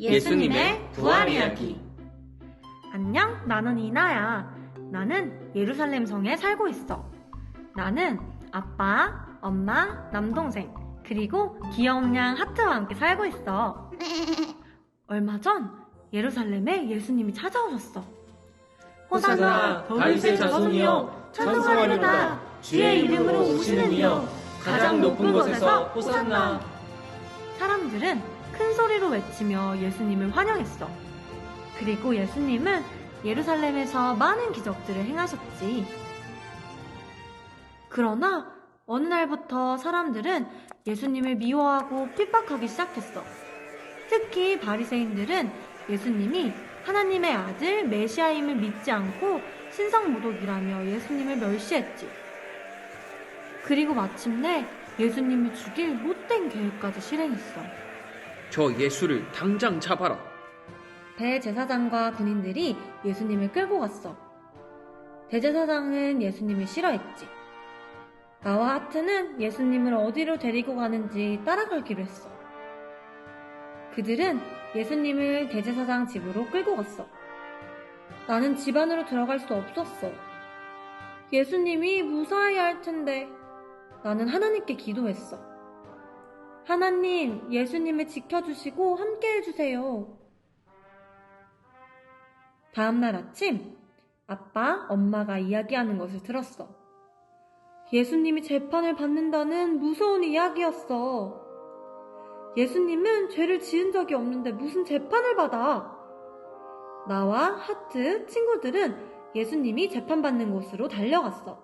예수님의 부활 이야기. 안녕, 나는 이나야. 나는 예루살렘 성에 살고 있어. 나는 아빠, 엄마, 남동생, 그리고 귀여운 양 하트와 함께 살고 있어. 얼마 전 예루살렘에 예수님이 찾아오셨어. 호산나 다윗의 자손이여 찬송하려다 주의 이름으로 오시는 이여 가장 높은 곳에서 호산나 사람들은 큰 소리로 외치며 예수님을 환영했어. 그리고 예수님은 예루살렘에서 많은 기적들을 행하셨지. 그러나 어느 날부터 사람들은 예수님을 미워하고 핍박하기 시작했어. 특히 바리새인들은 예수님이 하나님의 아들 메시아임을 믿지 않고 신성모독이라며 예수님을 멸시했지. 그리고 마침내 예수님을 죽일 못된 계획까지 실행했어. 저 예수를 당장 잡아라. 대제사장과 군인들이 예수님을 끌고 갔어. 대제사장은 예수님을 싫어했지. 나와 하트는 예수님을 어디로 데리고 가는지 따라가기로 했어. 그들은 예수님을 대제사장 집으로 끌고 갔어. 나는 집 안으로 들어갈 수 없었어. 예수님이 무사해야 할 텐데. 나는 하나님께 기도했어. 하나님, 예수님을 지켜주시고 함께 해주세요. 다음날 아침, 아빠, 엄마가 이야기하는 것을 들었어. 예수님이 재판을 받는다는 무서운 이야기였어. 예수님은 죄를 지은 적이 없는데 무슨 재판을 받아? 나와 하트, 친구들은 예수님이 재판받는 곳으로 달려갔어.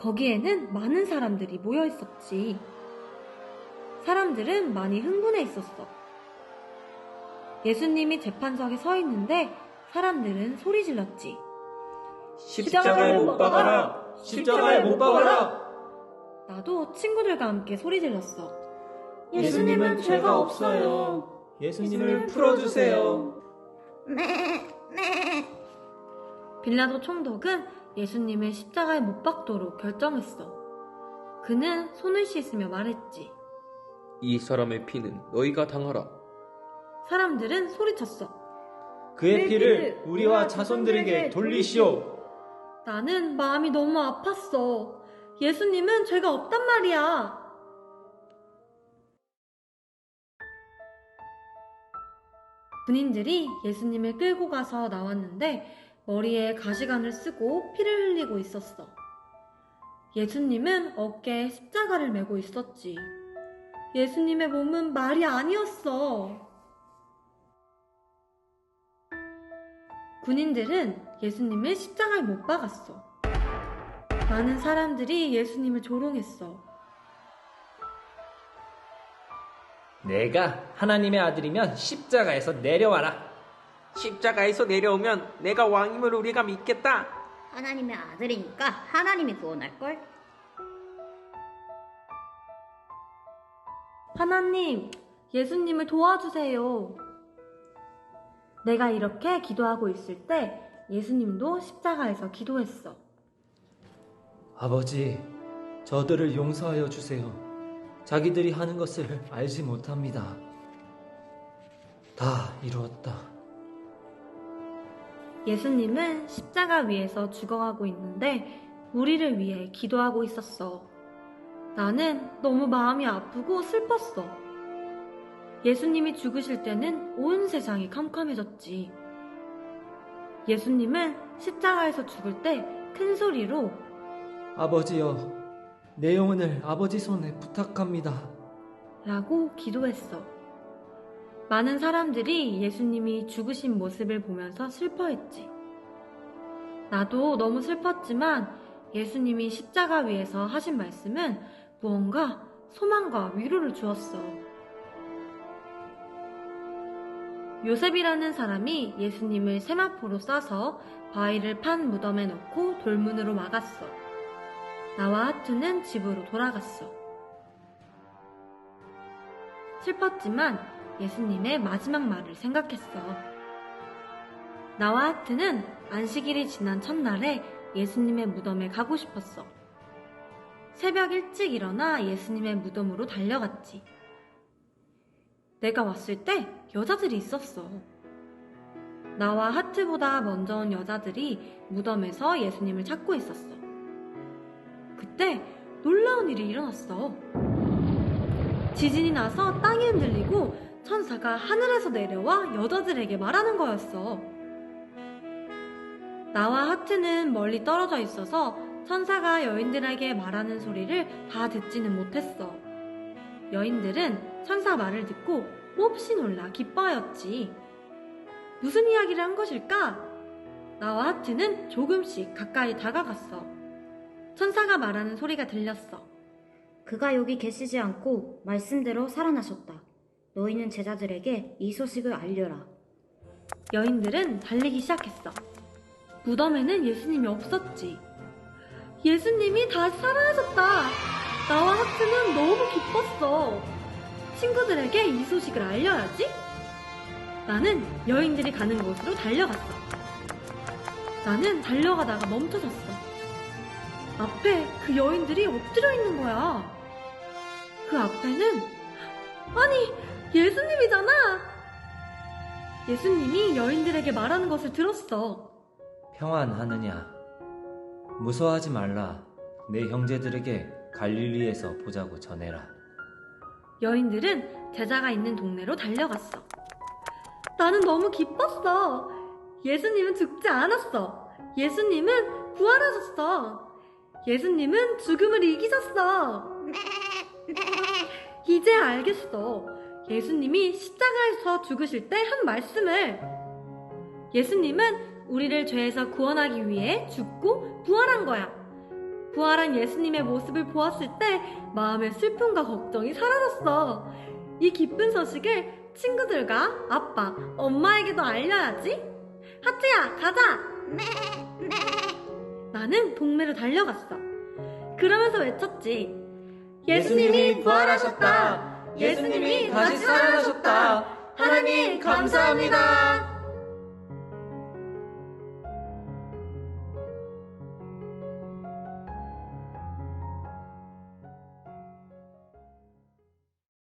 거기에는 많은 사람들이 모여 있었지. 사람들은 많이 흥분해 있었어. 예수님이 재판석에 서 있는데 사람들은 소리 질렀지. 십자가에 못 박아라 십자가에 못 박아라 나도 친구들과 함께 소리 질렀어. 예수님은 죄가 없어요 예수님을 풀어주세요 빌라도 총독은 예수님을 십자가에 못 박도록 결정했어. 그는 손을 씻으며 말했지. 이 사람의 피는 너희가 당하라. 사람들은 소리쳤어. 그의 피를 우리와 자손들에게 돌리시오 나는 마음이 너무 아팠어. 예수님은 죄가 없단 말이야. 군인들이 예수님을 끌고 가서 나왔는데 머리에 가시관을 쓰고 피를 흘리고 있었어. 예수님은 어깨에 십자가를 메고 있었지. 예수님의 몸은 말이 아니었어. 군인들은 예수님을 십자가에 못 박았어. 많은 사람들이 예수님을 조롱했어. 내가 하나님의 아들이면 십자가에서 내려와라. 십자가에서 내려오면 내가 왕임을 우리가 믿겠다. 하나님의 아들이니까 하나님이 구원할걸? 하나님, 예수님을 도와주세요. 내가 이렇게 기도하고 있을 때 예수님도 십자가에서 기도했어. 아버지, 저들을 용서하여 주세요. 자기들이 하는 것을 알지 못합니다. 다 이루었다. 예수님은 십자가 위에서 죽어가고 있는데 우리를 위해 기도하고 있었어. 나는 너무 마음이 아프고 슬펐어. 예수님이 죽으실 때는 온 세상이 캄캄해졌지. 예수님은 십자가에서 죽을 때 큰 소리로 아버지여, 내 영혼을 아버지 손에 부탁합니다. 라고 기도했어. 많은 사람들이 예수님이 죽으신 모습을 보면서 슬퍼했지. 나도 너무 슬펐지만 예수님이 십자가 위에서 하신 말씀은 무언가 소망과 위로를 주었어. 요셉이라는 사람이 예수님을 세마포로 싸서 바위를 판 무덤에 넣고 돌문으로 막았어. 나와 하트는 집으로 돌아갔어. 슬펐지만 예수님의 마지막 말을 생각했어. 나와 하트는 안식일이 지난 첫날에 예수님의 무덤에 가고 싶었어. 새벽 일찍 일어나 예수님의 무덤으로 달려갔지. 내가 왔을 때 여자들이 있었어. 나와 하트보다 먼저 온 여자들이 무덤에서 예수님을 찾고 있었어. 그때 놀라운 일이 일어났어. 지진이 나서 땅이 흔들리고 천사가 하늘에서 내려와 여자들에게 말하는 거였어. 나와 하트는 멀리 떨어져 있어서 천사가 여인들에게 말하는 소리를 다 듣지는 못했어. 여인들은 천사 말을 듣고 몹시 놀라 기뻐하였지. 무슨 이야기를 한 것일까? 나와 하트는 조금씩 가까이 다가갔어. 천사가 말하는 소리가 들렸어. 그가 여기 계시지 않고 말씀대로 살아나셨다. 너희는 제자들에게 이 소식을 알려라. 여인들은 달리기 시작했어. 무덤에는 예수님이 없었지. 예수님이 다시 살아나셨다. 나와 하트는 너무 기뻤어. 친구들에게 이 소식을 알려야지. 나는 여인들이 가는 곳으로 달려갔어. 나는 달려가다가 멈춰섰어. 앞에 그 여인들이 엎드려 있는 거야. 그 앞에는 아니 예수님이잖아. 예수님이 여인들에게 말하는 것을 들었어. 평안하느냐? 무서워하지 말라. 내 형제들에게 갈릴리에서 보자고 전해라. 여인들은 제자가 있는 동네로 달려갔어. 나는 너무 기뻤어. 예수님은 죽지 않았어. 예수님은 부활하셨어. 예수님은 죽음을 이기셨어. 이제 알겠어. 예수님이 십자가에서 죽으실 때 한 말씀을. 예수님은 우리를 죄에서 구원하기 위해 죽고 부활한 거야. 부활한 예수님의 모습을 보았을 때 마음의 슬픔과 걱정이 사라졌어. 이 기쁜 소식을 친구들과 아빠, 엄마에게도 알려야지. 하트야, 가자! 나는 동네로 달려갔어. 그러면서 외쳤지. 예수님이 부활하셨다. 예수님이 다시 살아나셨다. 하나님 감사합니다.